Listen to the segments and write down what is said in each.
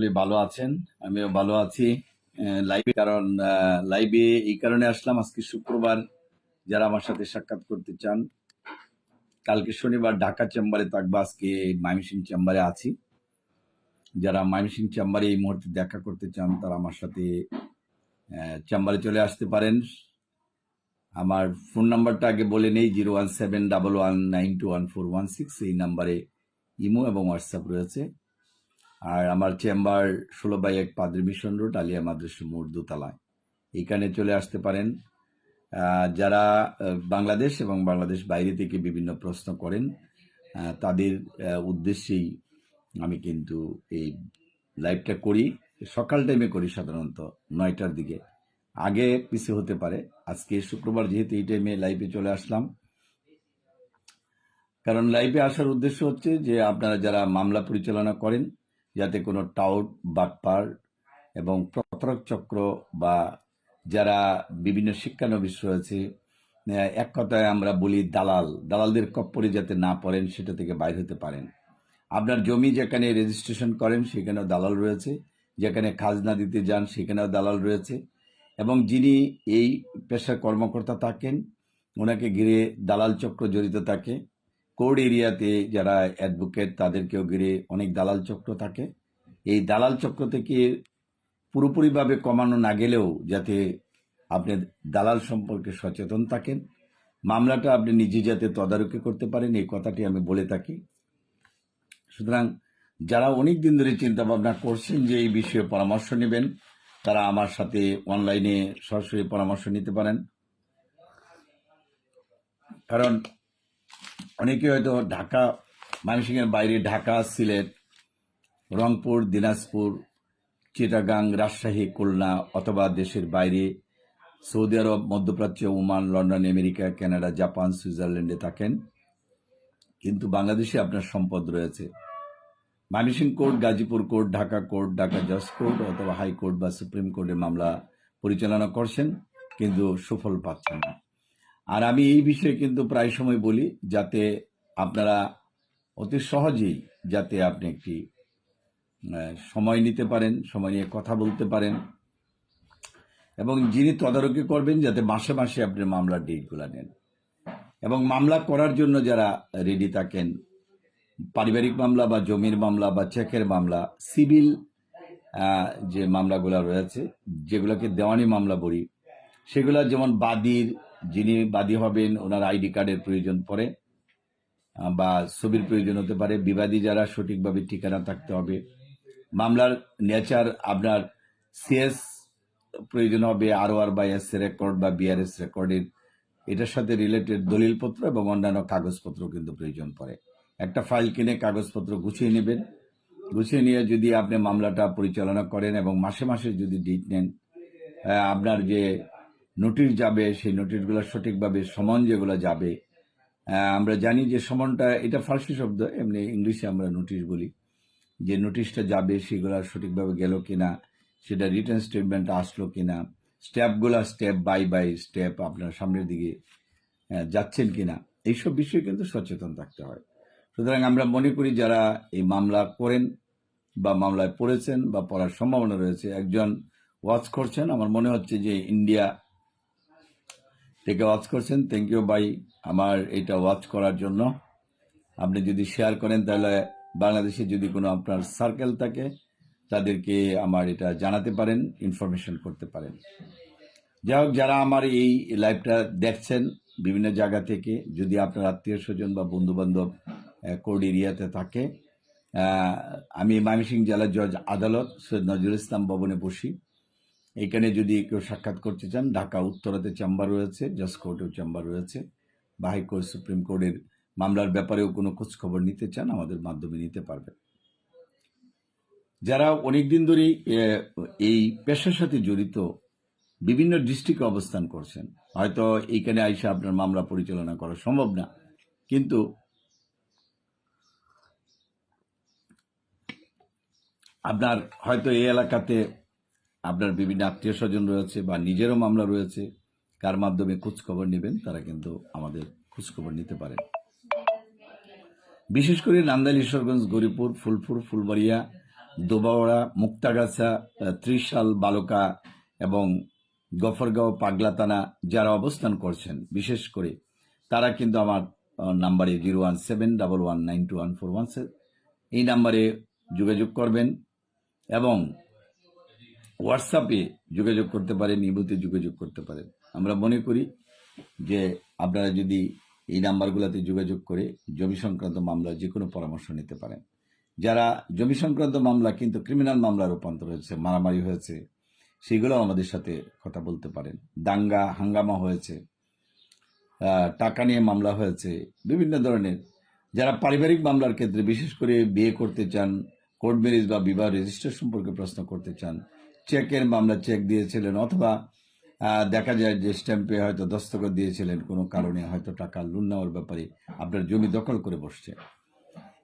ভালো আছেন? আমিও ভালো আছি লাইভে কারণ লাইভে এই কারণে আসলাম। আজকে শুক্রবার, যারা আমার সাথে সাক্ষাৎ করতে চান, কালকে শনিবার ঢাকা চেম্বারে থাকব, আজকে মাইমিসিং চেম্বারে আছি। যারা মাইমিসিং চেম্বারে এই মুহূর্তে দেখা করতে চান, তারা আমার সাথে চেম্বারে চলে আসতে পারেন। আমার ফোন নাম্বারটা আগে বলে নেই zero one seven double one nine two one four one six এই নাম্বারে ইমো এবং হোয়াটসঅ্যাপ রয়েছে। আর আমার চেম্বার ষোলো বাই এক পাদ্রি মিশন রোড, আলিয়া মাদ্রাসা মোড় দোতলায়। এইখানে চলে আসতে পারেন। যারা বাংলাদেশ এবং বাংলাদেশ বাইরে থেকে বিভিন্ন প্রশ্ন করেন তাদের উদ্দেশ্যেই আমি কিন্তু এই লাইভটা করি। সকাল টাইমে করি সাধারণত, নয়টার দিকে। আগে পিছে হতে পারে। আজকে শুক্রবার যেহেতু এই টাইমে লাইভে চলে আসলাম। কারণ লাইভে আসার উদ্দেশ্য হচ্ছে যে আপনারা যারা মামলা পরিচালনা করেন যাতে কোনো টাউট, বাটপার এবং প্রতারক চক্র বা যারা বিভিন্ন শিক্ষানবিশ রয়েছে এক কথায় আমরা বলি দালাল। দালালদের কপ্পরে যাতে না পড়েন, সেটা থেকে বাইর হতে পারেন। আপনার জমি যেখানে রেজিস্ট্রেশন করেন, সেখানেও দালাল রয়েছে। যেখানে খাজনা দিতে যান, সেখানেও দালাল রয়েছে। এবং যিনি এই পেশার কর্মকর্তা থাকেন, ওনাকে ঘিরে দালাল চক্র জড়িত থাকে। কোর্ট এরিয়াতে যারা অ্যাডভোকেট তাদেরকেও ঘিরে অনেক দালাল চক্র থাকে। এই দালাল চক্র থেকে পুরোপুরিভাবে কমানো না গেলেও যাতে আপনি দালাল সম্পর্কে সচেতন থাকেন, মামলাটা আপনি নিজে যাতে তদারকি করতে পারেন, এই কথাটি আমি বলে থাকি। সুতরাং যারা অনেক দিন ধরে চিন্তা ভাবনা করছেন যে এই বিষয়ে পরামর্শ নেবেন, তারা আমার সাথে অনলাইনে সরাসরি পরামর্শ নিতে পারেন। কারণ অনেকে হয়তো ঢাকা ময়মনসিংহের বাইরে ঢাকা, সিলেট, রংপুর, দিনাজপুর, চিটাগাং, রাজশাহী, খুলনা অথবা দেশের বাইরে, সৌদি আরব, মধ্যপ্রাচ্য, Oman, London, America, Canada, Japan, সুইজারল্যান্ডে থাকেন। কিন্তু বাংলাদেশে আপনার সম্পদ রয়েছে। Mymensingh court, Gazipur court, Dhaka court, Dhaka জজ কোর্ট অথবা হাইকোর্ট বা সুপ্রিম কোর্টে মামলা পরিচালনা করছেন, কিন্তু সুফল পাচ্ছেন না। আর আমি এই বিষয়ে কিন্তু প্রায় সময় বলি যাতে আপনারা অতি সহজেই যাতে আপনি একটি সময় নিতে পারেন, সময় নিয়ে কথা বলতে পারেন। এবং যিনি তদারকি করবেন যাতে মাসে মাসে আপনি মামলার ডেটগুলো নেন। এবং মামলা করার জন্য যারা রেডি থাকেন, পারিবারিক মামলা বা জমির মামলা বা চেকের মামলা সিভিল যে মামলাগুলো রয়েছে, যেগুলোকে দেওয়ানি মামলা বলি, সেগুলো যেমন বাদীর যিনি বাদী হবেন, ওনার আইডি কার্ডের প্রয়োজন পড়ে বা ছবির প্রয়োজন হতে পারে। বিবাদী যারা, সঠিকভাবে ঠিকানা থাকতে হবে। মামলার নেচার আপনার সিএস প্রয়োজন হবে আর আর বা এস রেকর্ড বা বিআরএস রেকর্ডের। এটার সাথে রিলেটেড দলিলপত্র এবং অন্যান্য কাগজপত্র কিন্তু প্রয়োজন পড়ে। একটা ফাইল কিনে কাগজপত্র গুছিয়ে নেবেন। গুছিয়ে নিয়ে যদি আপনি মামলাটা পরিচালনা করেন এবং মাসে মাসে যদি ডিট নেন আপনার যে নোটিশ যাবে, সেই নোটিশগুলো সঠিকভাবে সমন যেগুলো যাবে আমরা জানি যে সমনটা, এটা ফার্সি শব্দ, এমনি ইংলিশে আমরা নোটিশ বলি, যে নোটিশটা যাবে, সেগুলো সঠিকভাবে গেল কিনা, সেটা রিটার্ন স্টেটমেন্ট আসলো কিনা স্টেপগুলো স্টেপ বাই বাই স্টেপ আপনার সামনের দিকে যাচ্ছেন কিনা, এইসব বিষয়ে কিন্তু সচেতন থাকতে হয়। সুতরাং আমরা মনে করি যারা এই মামলা করেন বা মামলায় পড়েছেন বা পড়ার সম্ভাবনা রয়েছে, একজন ওয়াচ করছেন, আমার মনে হচ্ছে যে ইন্ডিয়া থেকে ওয়াচ করছেন থ্যাংক ইউ বাই আমার এটা ওয়াচ করার জন্য। আপনি যদি শেয়ার করেন, তাহলে বাংলাদেশে যদি কোনো আপনার সার্কেল থাকে, তাদেরকে আমার এটা জানাতে পারেন ইনফরমেশন করতে পারেন। যাই হোক, যারা আমার এই লাইভটা দেখছেন, বিভিন্ন জায়গা থেকে, যদি আপনার আত্মীয় স্বজন বা বন্ধু বান্ধব কোর্ট এরিয়াতে থাকে আমি ময়মনসিংহ জেলা জজ আদালত, সৈয়দ নজরুল ইসলাম ভবনে বসি। এখানে যদি কেউ সাক্ষাৎ করতে চান, ঢাকা উত্তরাতে চেম্বার রয়েছে, জজ কোর্টেও চেম্বার রয়েছে। বা হাইকোর্ট সুপ্রিম কোর্টের মামলার ব্যাপারেও কোনো খোঁজখবর নিতে চান, আমাদের মাধ্যমে নিতে পারবেন। যারা অনেকদিন ধরেই এই পেশার সাথে জড়িত, বিভিন্ন ডিস্ট্রিক্টে অবস্থান করছেন, হয়তো এইখানে আইসা আপনার মামলা পরিচালনা করা সম্ভব না, কিন্তু আপনার হয়তো এই এলাকাতে আপনার বিভিন্ন আত্মীয় স্বজন রয়েছে বা নিজেরও মামলা রয়েছে, কার মাধ্যমে খোঁজখবর নেবেন তারা কিন্তু আমাদের খোঁজখবর নিতে পারেন। বিশেষ করে নান্দাইল, ঈশ্বরগঞ্জ, গরিপুর, ফুলপুর, ফুলবাড়িয়া দোবাওড়া মুক্তাগাছা ত্রিশাল, বালুকা এবং গফরগাঁও পাগলাতানা যারা অবস্থান করছেন, বিশেষ করে তারা কিন্তু আমার নাম্বারে zero one seven double one nine two one four one এই নাম্বারে যোগাযোগ করবেন এবং হোয়াটসঅ্যাপে যোগাযোগ করতে পারেন ইমুতে যোগাযোগ করতে পারেন। আমরা মনে করি যে আপনারা যদি এই নাম্বারগুলোতে যোগাযোগ করে জমি সংক্রান্ত মামলা যে কোনো পরামর্শ নিতে পারেন। যারা জমি সংক্রান্ত মামলা কিন্তু ক্রিমিনাল মামলা রূপান্তর হয়েছে, মারামারি হয়েছে সেগুলো আমাদের সাথে কথা বলতে পারেন। দাঙ্গা, হাঙ্গামা হয়েছে টাকা নিয়ে মামলা হয়েছে, বিভিন্ন ধরনের। যারা পারিবারিক মামলার ক্ষেত্রে বিশেষ করে বিয়ে করতে চান কোর্ট ম্যারেজ বা বিবাহ রেজিস্টার সম্পর্কে প্রশ্ন করতে চান চেকের মামলা চেক দিয়েছিলেন অথবা দেখা যায় যে স্ট্যাম্পে হয়তো দস্তখত দিয়েছিলেন, কোনো কারণে হয়তো টাকা লোন নেওয়ার ব্যাপারে আপনার জমি দখল করে বসছে।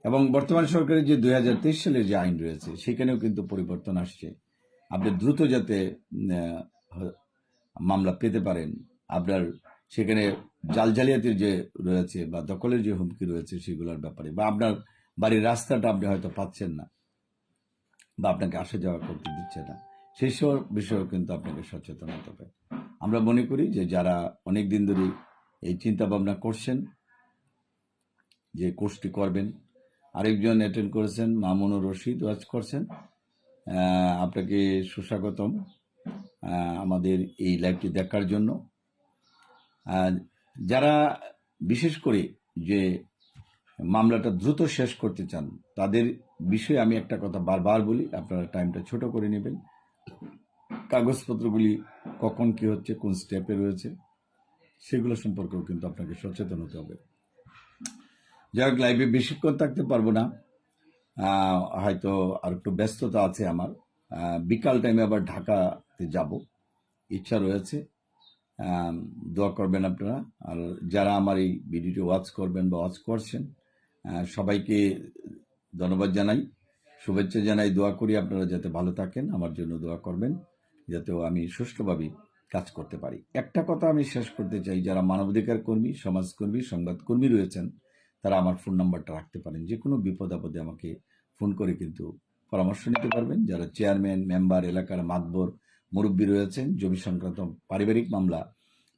এবং বর্তমান সরকারের যে দুই হাজার তেইশ সালের যে আইন রয়েছে, সেখানেও কিন্তু পরিবর্তন আসছে। আপনি দ্রুত যাতে মামলা পেতে পারেন, আপনার সেখানে জাল জালিয়াতির যে রয়েছে বা দখলের যে হুমকি রয়েছে সেগুলোর ব্যাপারে, বা আপনার বাড়ির রাস্তাটা আপনি হয়তো পাচ্ছেন না, বা আপনাকে আসা যাওয়া করতে দিচ্ছে না। সেই সব বিষয়েও কিন্তু আপনাকে সচেতন হতে হবে। আমরা মনে করি যে যারা অনেক দিন ধরে এই চিন্তা ভাবনা করছেন, যে কোর্সটি করবেন, আরেকজন অ্যাটেন্ড করেছেন, মামুনুর রশিদ ওয়াজ করছেন আপনাকে সুস্বাগতম আমাদের এই লাইভটি দেখার জন্য। যারা বিশেষ করে যে মামলাটা দ্রুত শেষ করতে চান, তাদের বিষয়ে আমি একটা কথা বারবার বলি, আপনারা টাইমটা ছোট করে নেবেন। কাগজপত্রগুলি কখন কি হচ্ছে, কোন স্টেপে রয়েছে, সেগুলো সম্পর্কেও কিন্তু আপনাকে সচেতন হতে হবে। যাই হোক লাইভে বেশিক্ষণ থাকতে পারব না। হয়তো আর একটু ব্যস্ততা আছে আমার। বিকাল টাইমে আবার ঢাকাতে যাব। ইচ্ছা রয়েছে। দোয়া করবেন আপনারা। আর যারা আমার এই ভিডিওটি ওয়াচ করবেন বা ওয়াচ করছেন সবাইকে ধন্যবাদ জানাই। শুভেচ্ছা জানাই, দোয়া করি আপনারা যাতে ভালো থাকেন, আমার জন্য দোয়া করবেন, যাতে আমি সুষ্ঠুভাবে কাজ করতে পারি। একটা কথা আমি শেষ করতে চাই, যারা মানবাধিকার কর্মী, সমাজকর্মী, সংবাদকর্মী রয়েছেন, তারা আমার ফোন নাম্বারটা রাখতে পারেন। যে কোনো বিপদ আপদে আমাকে ফোন করে কিন্তু পরামর্শ নিতে পারবেন। যারা চেয়ারম্যান, মেম্বার, এলাকার মাতবর, মুরব্বী রয়েছেন, জমি সংক্রান্ত পারিবারিক মামলা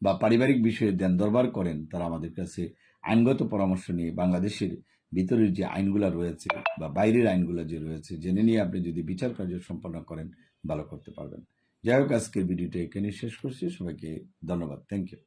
বা পারিবারিক বিষয়ে দেন দরবার করেন, তারা আমাদের কাছে আইনগত পরামর্শ নিয়ে বাংলাদেশের ভিতরের যে আইনগুলো রয়েছে বা বাইরের আইনগুলো যে রয়েছে, জেনে নিয়ে আপনি যদি বিচার কার্য সম্পন্ন করেন, ভালো করতে পারবেন। যাই হোক, আজকের ভিডিওটা এখানে শেষ করছি। সবাইকে ধন্যবাদ। Thank you